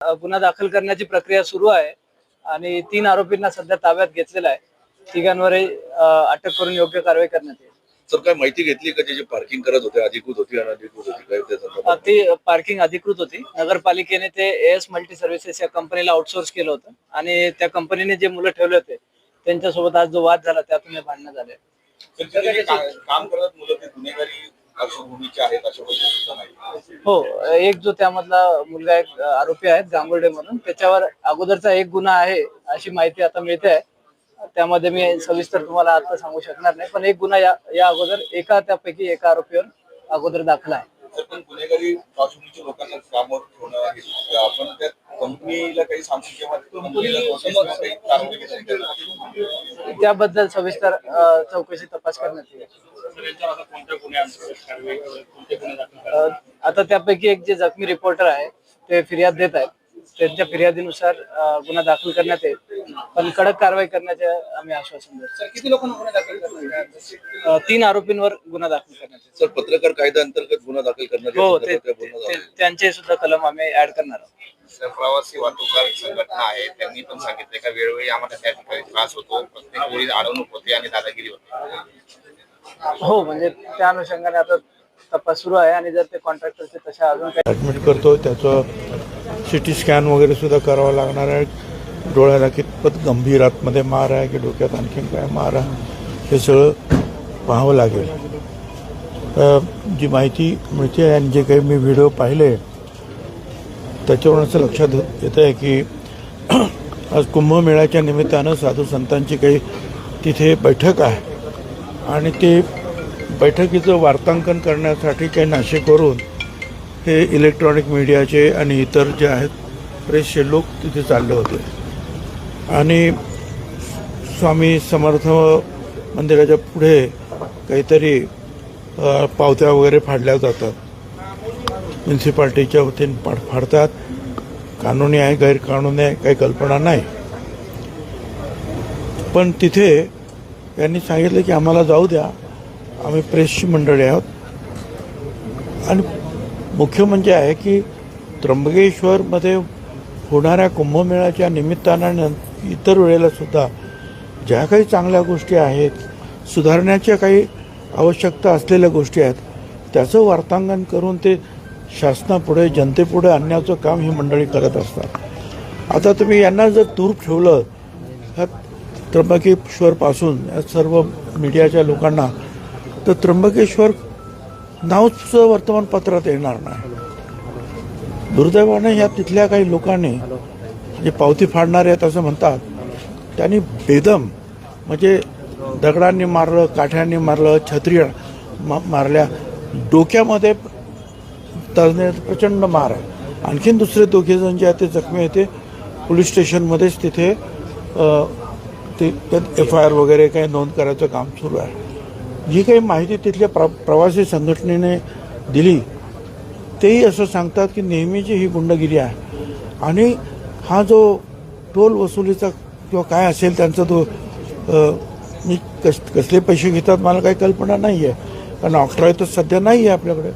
गुन्हा दाखल करण्याची प्रक्रिया सुरू आहे आणि तीन आरोपींना सध्या ताब्यात घेतलेला आहे. तिघांवरही अटक करून योग्य कारवाई करण्यात येईल. सर काय माहिती घेतली का जे जे पार्किंग करत होते अधिकृत होती अनधिकृत होती काय? ती पार्किंग अधिकृत होती. नगरपालिकेने ते एस मल्टी सर्व्हिसेस या कंपनीला आउटसोर्स केलं होतं. आणि त्या कंपनीने जे मुलं ठेवले होते त्यांच्यासोबत आज जो वाद झाला त्यातून हे भांडणं झाले. काम करत मुलं ते गुन्हेगारी पार्श्वभूमीचे आहेत अशा पद्धतीचं नाही. हो एक जो त्यामधला मुलगा एक आरोपी आहे गांगुर्डे म्हणून. त्याच्यावर अगोदरचा एक गुन्हा आहे अशी माहिती आता मिळते आहे. त्यामध्ये मी सविस्तर तुम्हाला आता सांगू शकणार नाही पण एक गुन्हा या या अगोदर एका त्यापैकी एका आरोपीवर अगोदर दाखल आहे. पण गुन्हेगारी पार्श्वभूमीच्या लोकांना कामावर ठेवणं हे आपण त्या कंपनीला काही सांगू किंवा कंपनीला notice किंवा काही कारवाई केली नाही. त्याबद्दल सविस्तर अ, चौकशी तपास करण्यात येईल. अ, आता त्यापैकी एक जे जखमी रिपोर्टर आहे ते फिर्याद देत आहेत. त्यांच्या फिर्यादीनुसार गुन्हा दाखल करण्यात येईल. पण कडक कारवाई करण्याचे आम्ही आश्वासन देतो. किती लोकांना गुन्हे दाखल करणार अ, तीन आरोपींवर गुन्हा दाखल करण्यात येईल. सर पत्रकार कायदा अंतर्गत गुन्हा दाखल करण्यात हो ते ते-? त्यांचे सुद्धा कलम आम्ही ऍड करणार आहोत. सर प्रवासी वाहतूकदार संघटना आहे. त्यांनी पण सांगितले का वेळोवेळी आम्हाला त्या ठिकाणी त्रास होतो. प्रत्येक वेळी अडवणूक होते आणि दादागिरी होते. हो म्हणजे त्या अनुषंगाने आता तपास सुरू आहे आणि जर ते कॉन्ट्रॅक्टरचे तशा अजून काही ॲडमिट करतो त्याचं सी टी स्कॅन वगैरेसुद्धा करावं लागणार आहे. डोळ्याला कितपत गंभीर आतमध्ये मार आहे की डोक्यात आणखीन काय मार आहे हे सगळं पाहावं लागेल. जी माहिती मिळते आणि जे काही मी व्हिडिओ पाहिले त्याच्यावरून असं लक्षात येतं आहे की आज कुंभमेळ्याच्या निमित्तानं साधू संतांची काही तिथे बैठक आहे. आणि ते बैठकीचं वार्तांकन करण्यासाठी काही नाशिकवरून हे इलेक्ट्रॉनिक मीडियाचे आणि इतर जे आहेत बरेचसे लोक तिथे चालले होते. आणि स्वामी समर्थ मंदिराच्या पुढे काहीतरी पावत्या वगैरे फाडल्या जातात. म्युन्सिपाल्टीच्या वतीने फाड फाडतात. कानूनी आहे गैरकानूनी आहे काही कल्पना नाही. पण तिथे यांनी सांगितलं की आम्हाला जाऊ द्या. आम्ही प्रेसची मंडळी आहोत. आणि मुख्य म्हणजे आहे की त्र्यंबकेश्वरमध्ये होणाऱ्या कुंभमेळ्याच्या निमित्तानं इतर वेळेला सुद्धा ज्या काही चांगल्या गोष्टी आहेत सुधारण्याच्या काही आवश्यकता असलेल्या गोष्टी आहेत त्याचं वार्तांकन करून ते शासनापुढे जनतेपुढे आणण्याचं काम ही मंडळी करत असतात. आता तुम्ही यांना जर दूर ठेवलं ह्या त्र्यंबकेश्वरपासून या सर्व मीडियाच्या लोकांना तर त्र्यंबकेश्वर नावच वर्तमानपत्रात येणार नाही. दुर्दैवाने या तिथल्या काही लोकांनी जे पावती फाडणारे आहेत असं म्हणतात त्यांनी बेदम म्हणजे दगडांनी मारलं काठ्यांनी मारलं छत्री मा- मारल्या. डोक्यामध्ये तजने प्रचंड मार आहे. आणखीन दुसरे दोघे जण जे आहेत ते जखमी आहेत. ते पोलीस स्टेशनमध्येच तिथे ते एफ आय आर वगैरे काही नोंद करायचं काम सुरू आहे. जी काही माहिती तिथल्या प्र प्रवासी संघटनेने दिली तेही असं सांगतात की नेहमीची ही गुंडगिरी आहे. आणि हा जो टोल वसुलीचा किंवा काय असेल त्यांचा तो मी कस कसले पैसे घेतात मला काही कल्पना नाही आहे कारण ऑक्ट्रॉय तर सध्या नाही आहे आपल्याकडे.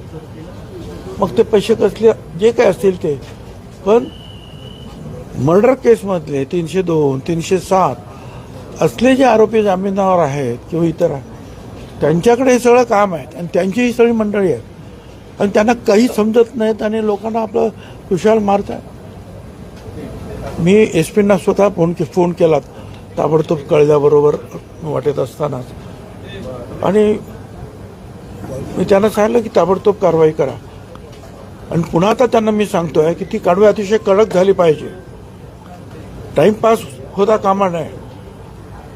मग ते पैसे कसले जे काय असतील ते. पण मर्डर केसमधले तीनशे दोन तीनशे सात असले जे आरोपी जामिनावर आहेत किंवा इतर आहेत त्यांच्याकडे हे सगळं काम आहे. आणि त्यांची ही सगळी मंडळी आहेत. आणि त्यांना काही समजत नाहीत आणि लोकांना आपलं खुशाल मारत आहे मी एस पींना स्वतः फोन के फोन केला ताबडतोब कळल्याबरोबर वाटेत असतानाच. आणि मी त्यांना सांगितलं की ताबडतोब कारवाई करा. आणि पुन्हा आता त्यांना मी सांगतोय की ती कारवाई अतिशय कडक झाली पाहिजे. टाइमपास होता कामा नाही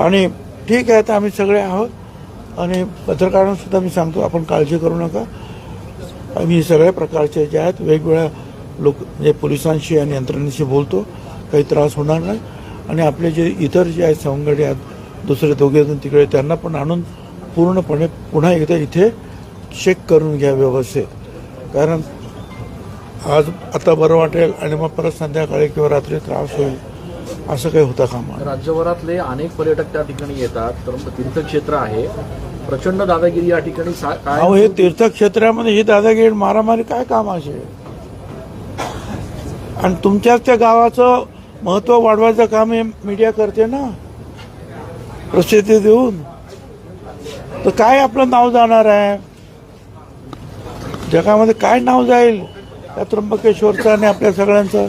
आणि ठीक आहे तर आम्ही सगळे आहोत. आणि पत्रकारांना सुद्धा मी सांगतो आपण काळजी करू नका. आम्ही सगळ्या प्रकारचे जे आहेत वेगवेगळ्या लोक म्हणजे पोलिसांशी आणि यंत्रणेशी बोलतो. काही त्रास होणार नाही. आणि आपले जे इतर जे आहेत सवंगडी आहेत दुसरे दोघे तिकडे त्यांना पण आणून पूर्णपणे पुन्हा एकदा इथे चेक करून घ्या व्यवस्थित. कारण आज आता बरं वाटेल आणि मग परत संध्याकाळी किंवा रात्री त्रास होईल. असं काही होता कामा. राज्यभरातले अनेक पर्यटक त्या ठिकाणी येतात. तर तीर्थक्षेत्र आहे. प्रचंड दादागिरी या ठिकाणी अहो हे तीर्थक्षेत्रामध्ये ही दादागिरी मारामारी काय कामाची आहे? आणि तुमच्याच त्या गावाचं महत्त्व वाढवायचं काम हे मीडिया करते ना? प्रसिद्धी देऊन. तर काय आपलं नाव जाणार आहे? जगामध्ये काय नाव जाईल? त्या त्र्यंबकेश्वरचं आणि आपल्या सगळ्यांचं.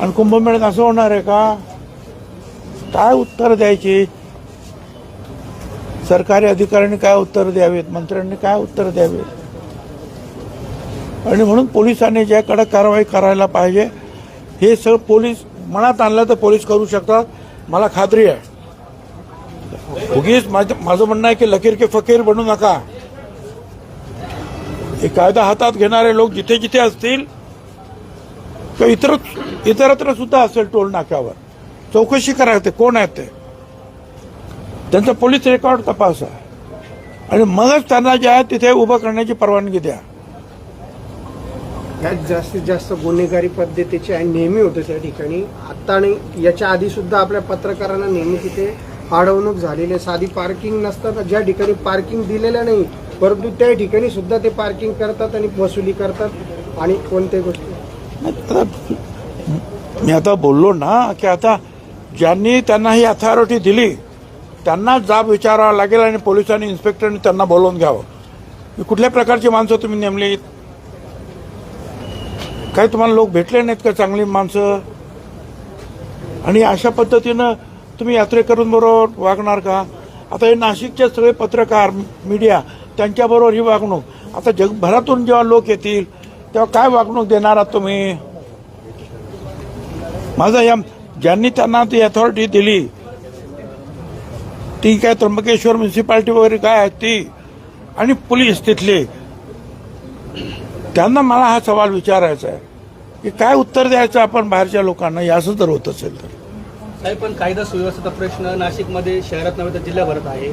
आणि कुंभमेळ असं होणार आहे का? काय उत्तर द्यायची? सरकारी अधिकाऱ्यांनी काय उत्तर द्यावेत? मंत्र्यांनी काय उत्तर द्यावेत? आणि म्हणून पोलिसांनी ज्या कडक कारवाई करायला पाहिजे हे सगळं पोलीस मनात आणलं तर पोलीस करू शकतात. मला खात्री आहे. उगीच माझं माझं म्हणणं आहे की लकीर के फकीर बनू नका. हे कायदा हातात घेणारे लोक जिथे जिथे असतील किंवा इतर इतरत्र सुद्धा असेल टोल नाक्यावर. चौकशी करा ते कोण आहेत ते? त्यांचा पोलीस रेकॉर्ड तपासा. आणि मगच त्यांना जे आहे तिथे उभं करण्याची परवानगी द्या. यात जास्तीत जास्त गुन्हेगारी पद्धतीची आणि नेहमी होते त्या ठिकाणी. आता आणि याच्या आधी सुद्धा आपल्या पत्रकारांना नेहमी तिथे अडवणूक झालेली आहे. साधी पार्किंग नसतात ज्या ठिकाणी पार्किंग दिलेलं नाही परंतु त्या ठिकाणी सुद्धा ते पार्किंग करतात आणि वसुली करतात आणि कोणत्याही गोष्टी मी आता बोललो ना की आता ज्यांनी त्यांना ही अथॉरिटी दिली त्यांना जाब विचारावा लागेल आणि पोलिसांनी इन्स्पेक्टरनी त्यांना बोलवून घ्यावं. कुठल्या प्रकारची माणसं तुम्ही नेमली? काही तुम्हाला लोक भेटले नाहीत का चांगली माणसं? आणि अशा पद्धतीनं तुम्ही यात्रेकरूंबरोबर वागणार का? आता हे नाशिकचे सगळे पत्रकार मीडिया त्यांच्याबरोबर ही वागणूक. आता जगभरातून जेव्हा लोक येतील तेव्हा काय वागणूक देणार आहात तुम्ही? माझं या ज्यांनी त्यांना ती अथॉरिटी दिली ती काय त्र्यंबकेश्वर म्युन्सिपाल्टी वगैरे काय आहे ती आणि पोलीस तिथले त्यांना मला हा सवाल विचारायचा आहे. की काय उत्तर द्यायचं आपण बाहेरच्या लोकांना? याचं जर होत असेल तर. साहेब पण कायदा सुव्यवस्थेचा प्रश्न नाशिकमध्ये शहरात नव्हे तर जिल्ह्याभरात आहे.